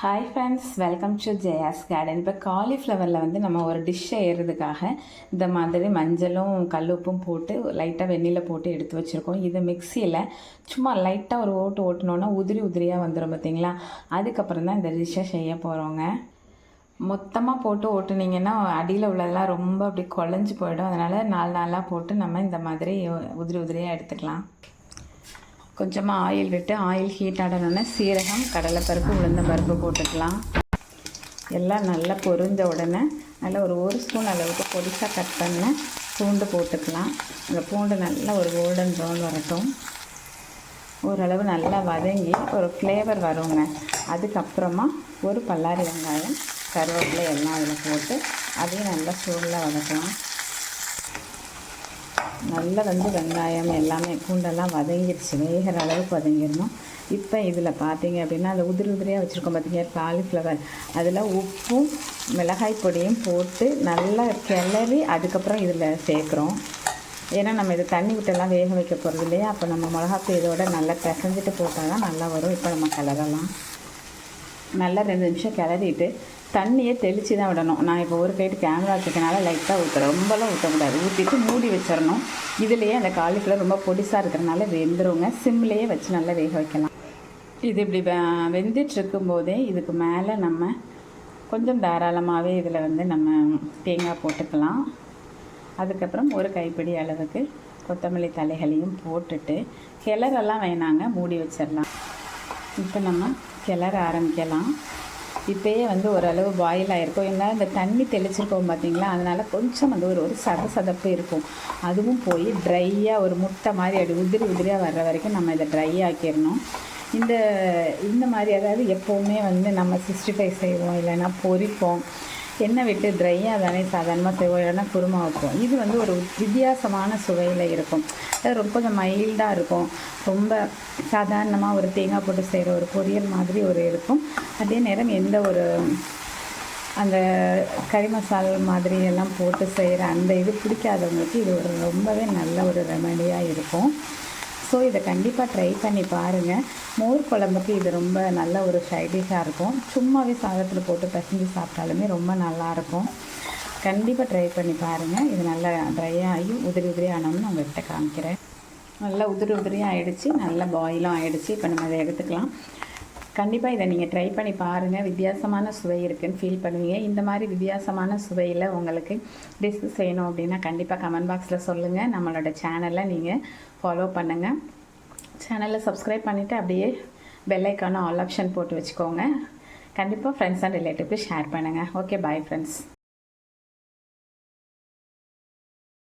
Hi friends welcome to Jaya's garden இப்போ காலிஃப்ளவரில் வந்து நம்ம ஒரு டிஷ் செய்கிறதுக்காக இந்த மாதிரி மஞ்சளும் கல்லுப்பும் போட்டு லைட்டாக வெந்நில போட்டு எடுத்து வச்சுருக்கோம். இதை மிக்சியில் சும்மா லைட்டாக ஒரு ஓட்டு ஓட்டினோன்னா உதிரி உதிரியாக வந்துடும் பார்த்தீங்களா அதுக்கப்புறம் தான் இந்த டிஷ்ஷை செய்ய போகிறோங்க மொத்தமாக போட்டு ஓட்டுனீங்கன்னா அடியில் உள்ளதெல்லாம் ரொம்ப அப்படி குழஞ்சி போயிடும். அதனால் நாலு நாளாக போட்டு நம்ம இந்த மாதிரி உதிரி உதிரியாக எடுத்துக்கலாம். கொஞ்சமாக ஆயில் விட்டு ஆயில் ஹீட் ஆடணுன்னா சீரகம் கடலைப்பருப்பு உளுந்த பருப்பு போட்டுக்கலாம். எல்லாம் நல்லா பொரிஞ்ச உடனே நல்லா ஒரு ஒரு ஸ்பூன் அளவுக்கு பொடிசாக கட் பண்ண பூண்டு போட்டுக்கலாம். அந்த பூண்டு நல்லா ஒரு கோல்டன் ப்ரௌன் வரட்டும். ஓரளவு நல்லா வதங்கி ஒரு ஃப்ளேவர் வருங்க. அதுக்கப்புறமா ஒரு பல்லாரி வெங்காயம் கருவேப்பிலை எல்லாம் அதில் போட்டு அதையும் நல்லா சூடில் வதக்கலாம். நல்லா வந்து வெங்காயம் எல்லாமே பூண்டெல்லாம் வதங்கிடுச்சு வேகிற அளவுக்கு வதங்கிடணும். இப்போ இதில் பார்த்தீங்க அப்படின்னா அதில் உதிரி உதிரியாக வச்சுருக்கோம் பார்த்தீங்க காலிஃப்ளவர். அதில் உப்பும் மிளகாய் பொடியும் போட்டு நல்லா கிளறி அதுக்கப்புறம் இதில் சேர்க்குறோம். ஏன்னா நம்ம இது தண்ணி விட்டெல்லாம் வேக வைக்க போகிறது இல்லையா? அப்போ நம்ம மிளகாப்பு இதோட நல்லா பிசைஞ்சிட்டு போட்டால் தான் நல்லா வரும். இப்போ நம்ம கிளறலாம். நல்லா ரெண்டு நிமிஷம் கிளறிட்டு தண்ணியை தெளித்து தான் விடணும். நான் இப்போ ஒரு கைட்டு கேமரா வச்சுக்கனால லைட்டாக ஊற்றுறேன் ரொம்பலாம் ஊற்றக்கூடாது ஊற்றிட்டு மூடி வச்சிடணும். இதுலேயே அந்த காலிஃப்ளவர் ரொம்ப பொடிசாக இருக்கிறனால வெந்துருங்க. சிம்லேயே வச்சு நல்லா வேக வைக்கலாம். இது இப்படி வெந்துட்டு போதே இதுக்கு மேலே நம்ம கொஞ்சம் தாராளமாகவே இதில் வந்து நம்ம தேங்காய் போட்டுக்கலாம். அதுக்கப்புறம் ஒரு கைப்பிடி அளவுக்கு கொத்தமல்லி தலைகளையும் போட்டுட்டு கிளறெல்லாம் வேணாங்க. மூடி வச்சிடலாம். இப்போ நம்ம கிளற ஆரம்பிக்கலாம். இப்போயே வந்து ஓரளவு பாயில் ஆகிருக்கும் ஏன்னா இந்த தண்ணி தெளிச்சிருக்கோம் பார்த்தீங்களா அதனால் கொஞ்சம் வந்து ஒரு ஒரு சத சதப்பு இருக்கும். அதுவும் போய் ட்ரையாக ஒரு முட்டை மாதிரி அப்படி உதிரி உதிரியாக வர்ற வரைக்கும் நம்ம இதை ட்ரை ஆக்கிடணும். இந்த இந்த மாதிரி அதாவது எப்போவுமே வந்து நம்ம சிக்ஸ்டி ஃபைவ் செய்வோம் இல்லைன்னா பொரிப்போம். எண்ணெய் விட்டு ட்ரையாக தானே சாதாரணமாக செய்வோம். இல்லைன்னா குருமா வைப்போம். இது வந்து ஒரு வித்தியாசமான சுவையில் இருக்கும். ரொம்ப கொஞ்சம் மைல்டாக இருக்கும். ரொம்ப சாதாரணமாக ஒரு தேங்காய் போட்டு செய்கிற ஒரு பொரியல் மாதிரி ஒரு இருக்கும். அதே நேரம் எந்த ஒரு அந்த கறி மசாலா மாதிரி எல்லாம் போட்டு செய்கிற அந்த இது பிடிக்காதவங்களுக்கு இது ஒரு ரொம்பவே நல்ல ஒரு ரெமடியாக இருக்கும். ஸோ இதை கண்டிப்பாக ட்ரை பண்ணி பாருங்கள் மோர் குழம்புக்கு இது ரொம்ப நல்ல ஒரு சைடிஷாக இருக்கும். சும்மாவே சாதத்தில் போட்டு பசஞ்சு சாப்பிட்டாலுமே ரொம்ப நல்லாயிருக்கும் கண்டிப்பாக ட்ரை பண்ணி பாருங்கள் இது நல்லா ட்ரை ஆகி உதிரி உதிரி ஆனோம்னு உங்கள்கிட்ட காமிக்கிறேன். நல்லா உதிரி உதிரியாக ஆகிடுச்சு நல்லா பாயிலும் ஆகிடுச்சு இப்போ நம்ம அதை எடுத்துக்கலாம். கண்டிப்பாக இதை நீங்கள் ட்ரை பண்ணி பாருங்கள் வித்தியாசமான சுவை இருக்குதுன்னு ஃபீல் பண்ணுவீங்க. இந்த மாதிரி வித்தியாசமான சுவையில் உங்களுக்கு டிஷ் செய்யணும் அப்படின்னா கண்டிப்பாக கமெண்ட் பாக்ஸில் சொல்லுங்கள் நம்மளோட சேனலை நீங்கள் ஃபாலோ பண்ணுங்கள் சேனலை சப்ஸ்கிரைப் பண்ணிவிட்டு அப்படியே பெல்லைக்கான ஆல் ஆப்ஷன் போட்டு வச்சுக்கோங்க. கண்டிப்பாக ஃப்ரெண்ட்ஸ் அண்ட் ரிலேட்டிவ்க்கு ஷேர் பண்ணுங்கள் ஓகே பாய் ஃப்ரெண்ட்ஸ்